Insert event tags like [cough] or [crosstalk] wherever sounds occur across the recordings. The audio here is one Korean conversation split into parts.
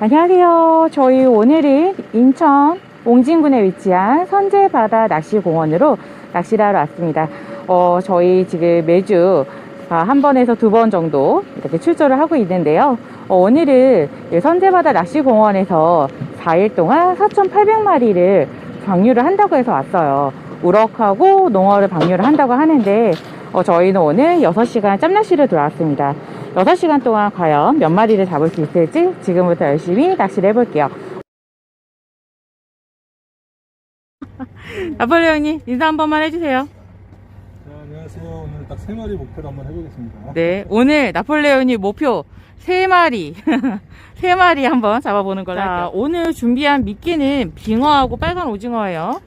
안녕하세요. 저희 오늘은 인천 옹진군에 위치한 선제바다 낚시공원으로 낚시를 하러 왔습니다. 어, 저희 지금 매주 아, 한 번에서 두 번 정도 이렇게 출조를 하고 있는데요. 어, 오늘은 이 선제바다 낚시공원에서 4일 동안 4,800마리를 방류를 한다고 해서 왔어요. 우럭하고 농어를 방류를 한다고 하는데 어, 저희는 오늘 6시간 짬낚시를 들어왔습니다. 6시간 동안 과연 몇 마리를 잡을 수 있을지 지금부터 열심히 낚시를 해볼게요. [laughs] 나폴레옹님 인사 한 번만 해주세요. 자, 안녕하세요. 오늘 딱 세 마리 목표로 한번 해보겠습니다. 네, 오늘 나폴레옹이 목표 3마리, 3마리 [laughs] 한번 잡아보는 걸로 할게요. 오늘 준비한 미끼는 빙어하고 빨간 오징어예요.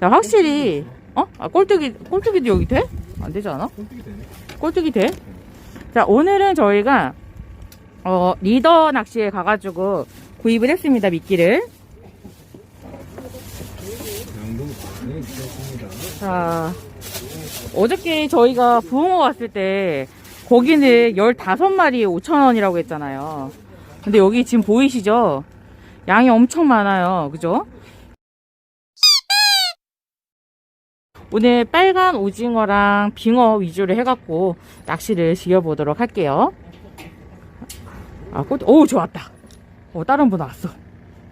자, 확실히, 어? 아, 꼴뚜기, 꼴뚜기도 여기 돼? 안 되지 않아? 꼴뚜기 되네. 꼴뚜기 돼? 자, 오늘은 저희가, 어, 리더 낚시에 가가지고 구입을 했습니다, 미끼를. 자, 어저께 저희가 부흥어 갔을 때 거기는 15마리에 5,000원이라고 했잖아요. 근데 여기 지금 보이시죠? 양이 엄청 많아요. 그죠? 오늘 빨간 오징어랑 빙어 위주로 해갖고 낚시를 지어보도록 할게요. 아, 꽃, 오, 좋았다. 오, 다른 분 왔어.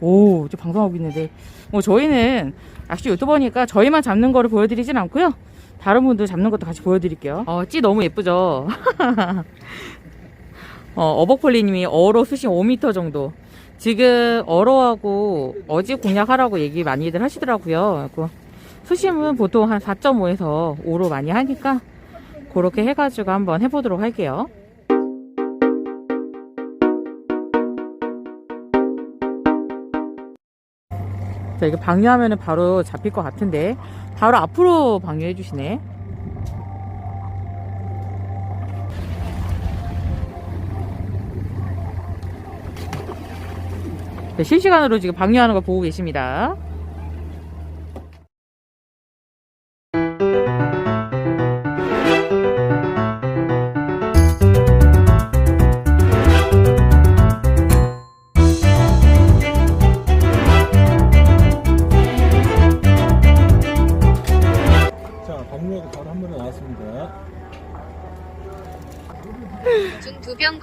오, 저 방송하고 있는데. 뭐, 저희는 낚시 유튜버니까 저희만 잡는 거를 보여드리진 않고요. 다른 분들 잡는 것도 같이 보여드릴게요. 어, 찌 너무 예쁘죠? [laughs] 어, 어버폴리님이 어로 수심 5m 정도. 지금 어로하고 어지 공략하라고 얘기 많이들 하시더라고요. 그 수심은 보통 한 4.5에서 5로 많이 하니까 그렇게 해가지고 한번 해보도록 할게요. 자, 이거 방류하면은 바로 잡힐 것 같은데 바로 앞으로 방류해 주시네. 네, 실시간으로 지금 방류하는 걸 보고 계십니다.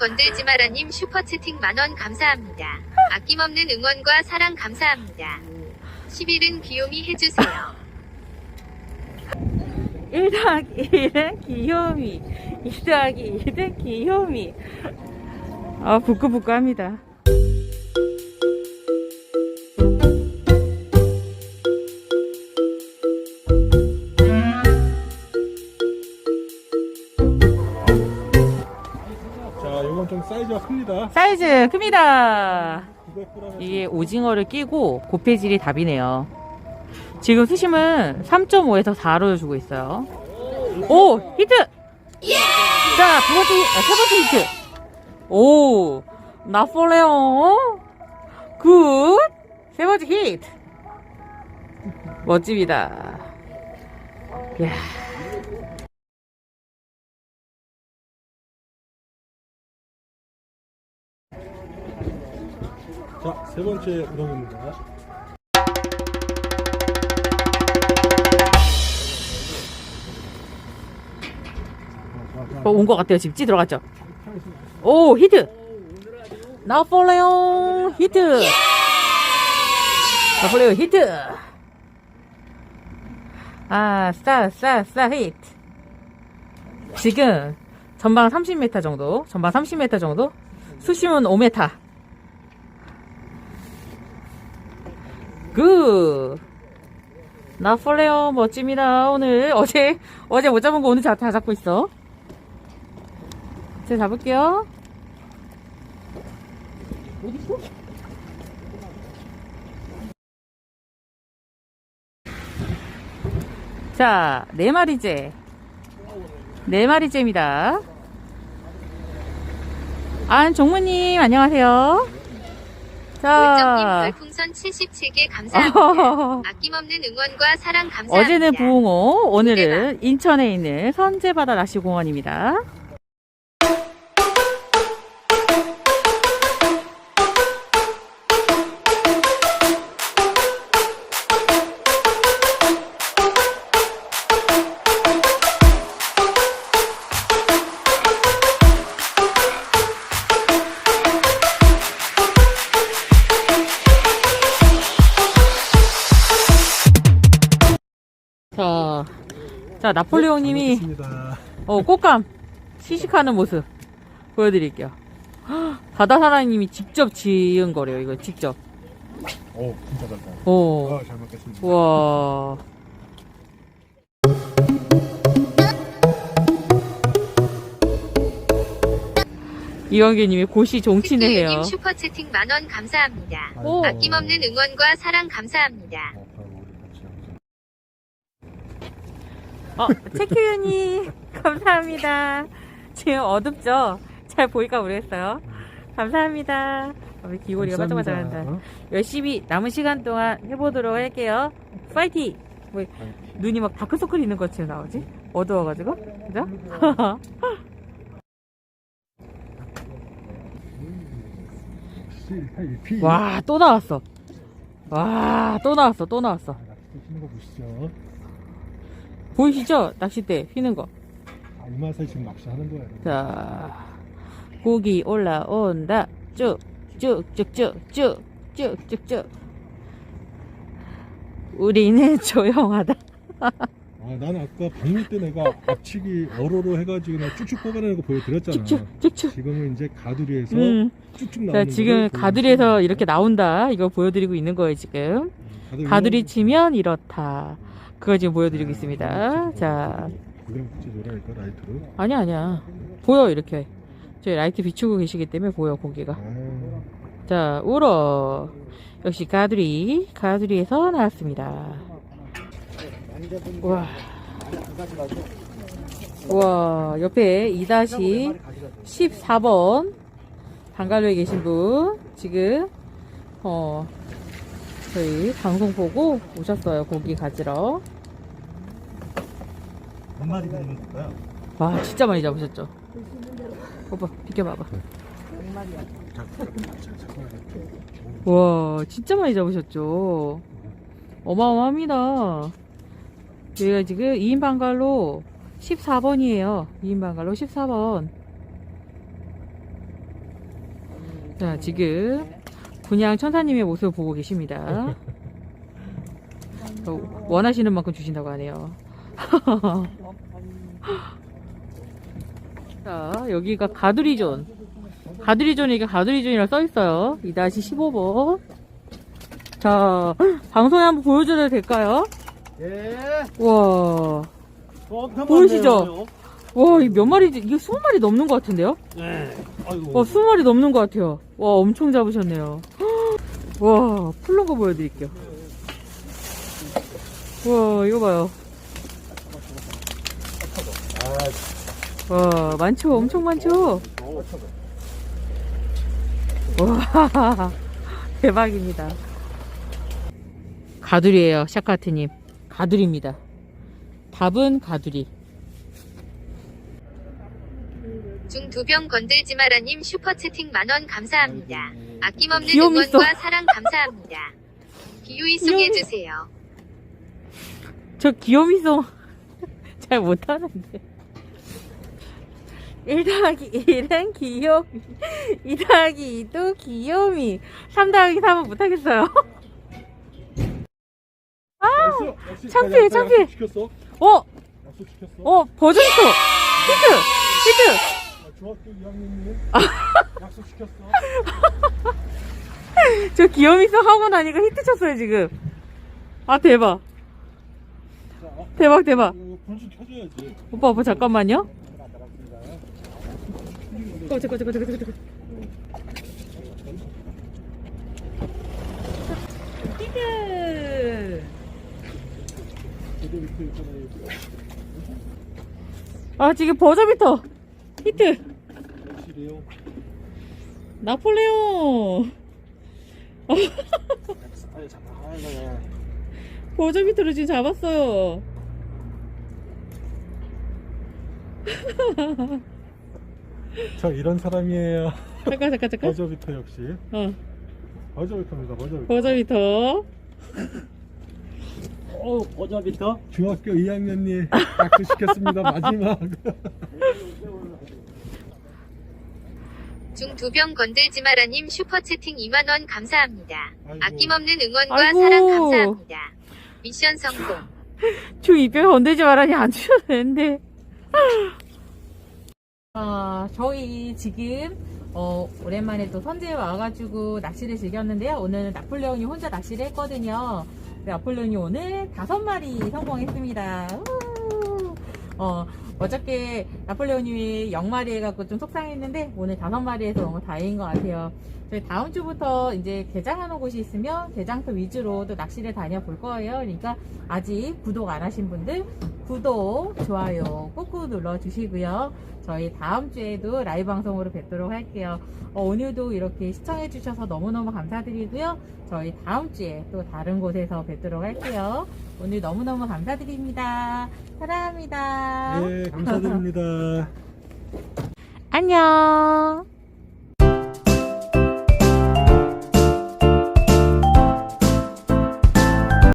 건들지 마라님 슈퍼 채팅 만원 감사합니다. 아낌없는 응원과 사랑 감사합니다. 10일은 귀요미 해주세요. 1 더하기 1은 귀요미 2 더하기 1은 귀요미 아 부끄부끄 합니다 사이즈가 큽니다. 사이즈 큽니다. 900g. 이게 오징어를 끼고 고폐질이 답이네요. 지금 수심은 3.5에서 4로 주고 있어요. 오 히트! 자 두 번째 아, 세 번째 히트. 오 나폴레옹. 굿 세 번째 히트. 멋집니다. 이야 세 번째 우동입니다. 어, 온것 같아요 지금. 찌 들어갔죠? 오 히트! 나폴레옹 히트! 나폴레옹 히트! 아 스타 스타 스타 히트! 지금 전방 30m 정도 전방 30m 정도 수심은 5m 굿 나폴레옹 멋집니다 오늘 어제 어제 못 잡은 거 오늘 다, 다 잡고 있어 제가 잡을게요. 어딨어? 자, 네 마리째. 네 마리째입니다. 안 종무님, 안녕하세요. 자, 별풍선 77개 감사합니다. [laughs] 아낌없는 응원과 사랑 감사합니다. 어제는 부흥호, 오늘은 인천에 있는 선제바다 낚시공원입니다. 나폴레옹님이 습니다 어, 꽃감 시식하는 모습 보여드릴게요. 헉, 바다 사랑님이 직접 지은 거래요. 이거 직접. 오, 진짜 잘다. 오, 아, 잘 먹겠습니다. 와. 이광규님이 고시 종치네해요. 님 슈퍼 채팅 만원 감사합니다. 오. 아낌없는 응원과 사랑 감사합니다. 어, 바로 우리 같이 하자. 어, 체크윤이 [laughs] 감사합니다. 지금 어둡죠? 잘 보일까 모르겠어요. 감사합니다. 우리 귀고리가 반짝반짝한다. 열심히 남은 시간 동안 해보도록 할게요. 파이팅! 뭐, 눈이 막 다크서클 있는 것처럼 나오지? 어두워가지고? 그죠? [laughs] 와, 또 나왔어. 와, 또 나왔어, 또 나왔어. 아, 낚싯대 피는 거 보시죠. 보이시죠? 낚싯대 휘는 거. 아, 이 맛에 지금 낚시하는 거예요. 자, 고기 올라온다. 쭉, 쭉, 쭉, 쭉, 쭉, 쭉, 쭉, 쭉. 우리는 [laughs] 조용하다. 아, 나는 아까 방류 때 내가 앞치기 어로로 해가지고 내가 쭉쭉 뽑아내는 거 보여드렸잖아. 쭉쭉, 쭉쭉. 지금은 이제 가두리에서 음. 쭉쭉 나오는 자, 지금 가두리에서 이렇게 나온다. 이거 보여드리고 있는 거예요, 지금. 보여드리고 가두리 치면 이렇다. 그거 지금 보여드리고 있습니다. 자, 그냥 붙여 줘라니까 라이트로. 아니야, 아니야. 보여, 이렇게. 저희 라이트 비추고 계시기 때문에 보여, 고기가. 아, 자, 우러. 역시 가두리, 가두리에서 나왔습니다. 와. 와, 옆에 2-14번 방갈로에 계신 분, 지금, 어, 저희 방송 보고 오셨어요. 고기 가지러. 한 마리 되는 걸까요? 와, 진짜 많이 잡으셨죠? 오빠, 비켜봐봐. 와, 진짜 많이 잡으셨죠? 어마어마합니다. 저희가 지금 2인 방갈로 14번이에요. 2인 방갈로 14번. 자, 지금 분양 천사님의 모습을 보고 계십니다. 어, 원하시는 만큼 주신다고 하네요. [laughs] 자, 여기가 가두리존. 가두리존에 이게 가두리존이라 써있어요. 2-15번. 자, 방송에 한번 보여줘도 될까요? 예. 와, 보이시죠? 와, 이 몇 마리지? 이게 20마리 넘는 것 같은데요? 네. 아이고. 와, 20마리 넘는 것 같아요. 와, 엄청 잡으셨네요. 와, 풀른 거 보여드릴게요. 와, 이거 봐요. 와, 많죠? 엄청 많죠? 와, [laughs] 대박입니다. 가두리예요, 샤카트님. 가두리입니다. 답은 가두리. 중두병 건들지 마라님 슈퍼채팅 만원 감사합니다. 아낌없는 귀요미 응원과 사랑 감사합니다. 기우이 송해주세요. 저 귀요미송 잘 못하는데 1 더하기 1은 귀요미 2 더하기 2도 귀요미 3 더하기 3은 못하겠어요 아! 창피해, 창피해. 시켰어? 어? 약속? 어 버전 히트 히트 히트 아, 중학교 2학년님 [laughs] 약속 시켰어? 저 귀요미송 하고 나니까 히트 쳤어요 지금. 아 대박. 자, 어, 대박 대박. 본수 켜줘야지. 오빠 오빠 잠깐만요. 어 잠깐 잠깐 잠깐 잠깐. 히트 저도 밑에 있잖아요. 아 지금 버저비터 히트. 나폴레옹 잠깐. 아, 네. 버저비터를 지금 잡았어요 저 이런 사람이에요. 잠깐 잠깐 잠깐 [laughs] 버저비터 역시. 어 버저비터입니다. 버저비터. 버저비터 어, 버저비터? 중학교 2학년님 약속 시켰습니다. 마지막. [laughs] 중두병 건들지 마라님 슈퍼채팅 2만원 감사합니다. 아이고. 아낌없는 응원과 아이고. 사랑 감사합니다. 미션 성공. [laughs] 주 입에 건들지 말라니 안 주셔도 되는데. 아, 저희 지금 어, 오랜만에 또 선제에 와가지고 낚시를 즐겼는데요. 오늘 나폴레옹이 혼자 낚시를 했거든요. 네, 나폴레옹이 오늘 다섯 마리 성공했습니다. 우! 어, 어저께 나폴레옹님이 0마리 해갖고 좀 속상했는데 오늘 다섯 마리에서 너무 다행인 것 같아요. 저희 다음 주부터 이제 개장하는 곳이 있으면 개장터 위주로 또 낚시를 다녀볼 거예요. 그러니까 아직 구독 안 하신 분들 구독, 좋아요 꾹꾹 눌러주시고요. 저희 다음 주에도 라이브 방송으로 뵙도록 할게요. 어, 오늘도 이렇게 시청해주셔서 너무너무 감사드리고요. 저희 다음 주에 또 다른 곳에서 뵙도록 할게요. 오늘 너무너무 감사드립니다. 사랑합니다. 예, 감사드립니다. [laughs] 안녕.